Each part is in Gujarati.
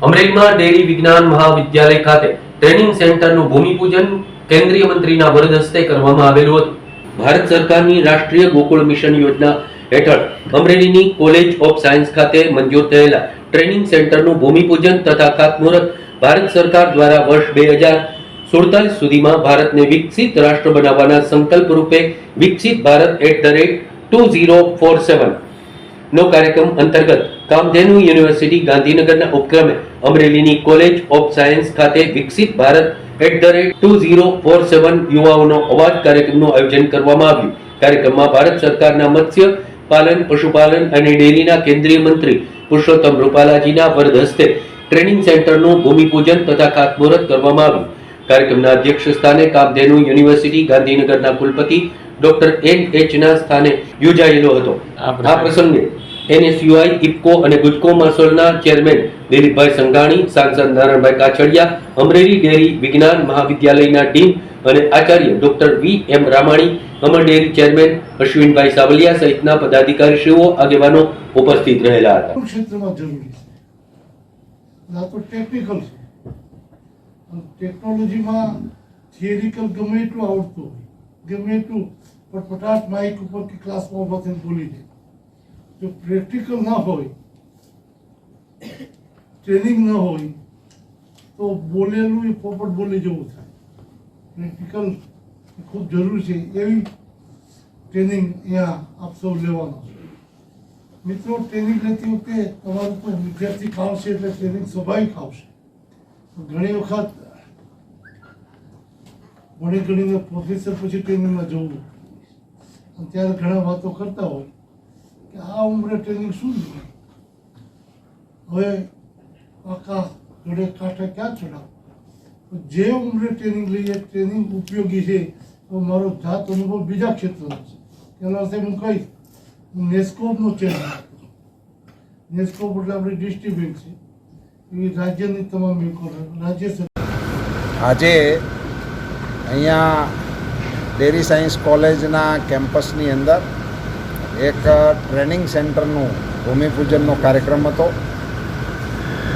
અમરેલીમાં ડેરી વિજ્ઞાન મહાવિદ્યાલય ખાતે ટ્રેનિંગ સેન્ટરનું ભૂમિપૂજન કેન્દ્રીય મંત્રીના વરદ હસ્તે કરવામાં આવેલું હતું. ભારત સરકારની રાષ્ટ્રીય ગોકુળ મિશન યોજના હેઠળ અમરેલીની કોલેજ ઓફ સાયન્સ ખાતે મંજૂર થયેલા ટ્રેનિંગ સેન્ટરનું ભૂમિપૂજન તથા ખાતમુહૂર્ત ભારત સરકાર દ્વારા વર્ષ બે હજાર સુડતાલીસ સુધીમાં ભારતને વિકસિત રાષ્ટ્ર બનાવવાના સંકલ્પ રૂપે વિકસિત Bharat at the rate two zero four seven નો કાર્યક્રમ અંતર્ગત કામધેનુ યુનિવર્સિટી ગાંધીનગરના ઉપક્રમે અમરેલીની કોલેજ ઓફ સાયન્સ ખાતે વિકસિત Bharat at the rate two zero four seven યુવાઓનો અવાજ કાર્યક્રમનું આયોજન કરવામાં આવ્યું. કાર્યક્રમમાં ભારત સરકારના મત્સ્ય પાલન, પશુપાલન અને ડેરીના કેન્દ્રીય મંત્રી પુરુષોત્તમ રૂપાલાજીના વરદ હસ્તે ટ્રેનિંગ સેન્ટરનું ભૂમિપૂજન તથા ખાતમુહૂર્ત કરવામાં આવ્યું. કાર્યક્રમના અધ્યક્ષ સ્થાને કામધેનુ યુનિવર્સિટી ગાંધીનગરના કુલપતિ ડોક્ટર એન એચ ના સ્થાને યોજાયેલો હતો. આ પ્રસંગે. એનએસયુઆઈ ઇફકો અને ગુજકો માસોલના ચેરમેન દિલીપભાઈ સંઘાણી સાંસદ નારાયણભાઈ કાછડિયા અમરેલી ડેરી વિજ્ઞાન મહાવિદ્યાલયના ડીન અને Acharya doctor V M Ramani Amar dairy chairman Ashwinbhai Savaliya સહિતના પદાધિકારીશ્રીઓ આગેવાનો ઉપસ્થિત રહેલા હતા. ક્ષેત્રમાં જરૂરી છે. આ તો ટેકનિકલ છે. ટેકનોલોજીમાં થિયરિકલ ગમે એટલું આવડતું હોય ગમે એટલું પણ પચાસ માઇક ઉપર કે ક્લાસમાં ઊભા થઈને બોલી દે. જો પ્રેક્ટિકલ ના હોય ટ્રેનિંગ ન હોય, તો બોલેલું એ પોપટ બોલી જેવું થાય. પ્રેક્ટિકલ ખૂબ જરૂરી છે, એવી ટ્રેનિંગ અહીંયા આપ સૌ લેવાનો મિત્રો ટ્રેનિંગ લેતી વખતે તમારું કોઈ વિદ્યાર્થી ખાવશે એટલે ટ્રેનિંગ સ્વાભાવિક આવશે ઘણી વખત ભણી ગણીને પ્રોફેસર પછી ટ્રેનિંગમાં જવું. ત્યારે ઘણા વાતો કરતા હોય કે આ ઉંમરે ટ્રેનિંગ શું જોઈએ હવે આખા ઘડે કાંઠે ક્યાં ચડાવ? જે ઉંમરે ટ્રેનિંગ લઈએ ટ્રેનિંગ ઉપયોગી છે, તો મારો જાત અનુભવ બીજા ક્ષેત્રનો છે. એનો અર્થ હું કહીશ નેસ્કોપનો ચેરમેન નેસ્કોપ એટલે આપણી ડિસ્ટ્રિબ્યુટ છે. એવી રાજ્યની તમામ રાજ્ય સરકાર આજે અહીંયા ડેરી સાયન્સ કોલેજના કેમ્પસની અંદર એક ટ્રેનિંગ સેન્ટરનું ભૂમિપૂજનનો કાર્યક્રમ હતો.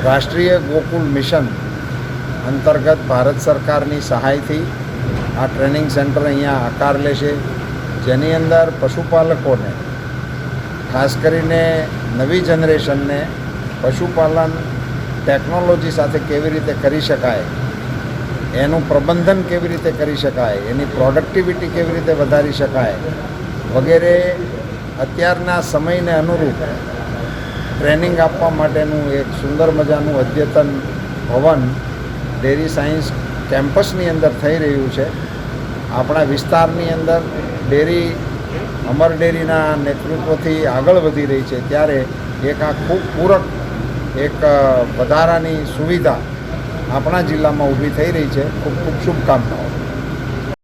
રાષ્ટ્રીય ગોકુલ મિશન અંતર્ગત ભારત સરકારની સહાયથી આ ટ્રેનિંગ સેન્ટર અહીંયા આકાર લેશે જેની અંદર પશુપાલકોને, ખાસ કરીને નવી જનરેશનને પશુપાલન ટેકનોલોજી સાથે કેવી રીતે કરી શકાય એનું પ્રબંધન કેવી રીતે કરી શકાય, એની પ્રોડક્ટિવિટી કેવી રીતે વધારી શકાય, વગેરે અત્યારના સમયને અનુરૂપ ટ્રેનિંગ આપવા માટેનું એક સુંદર મજાનું અદ્યતન ભવન ડેરી સાયન્સ કેમ્પસની અંદર થઈ રહ્યું છે. આપણા વિસ્તારની અંદર ડેરી, અમર ડેરીના નેતૃત્વથી આગળ વધી રહી છે. ત્યારે એક આ ખૂબ પૂરક એક વધારાની સુવિધા આપણા જિલ્લામાં ઊભી થઈ રહી છે. ખૂબ ખૂબ શુભકામનાઓ.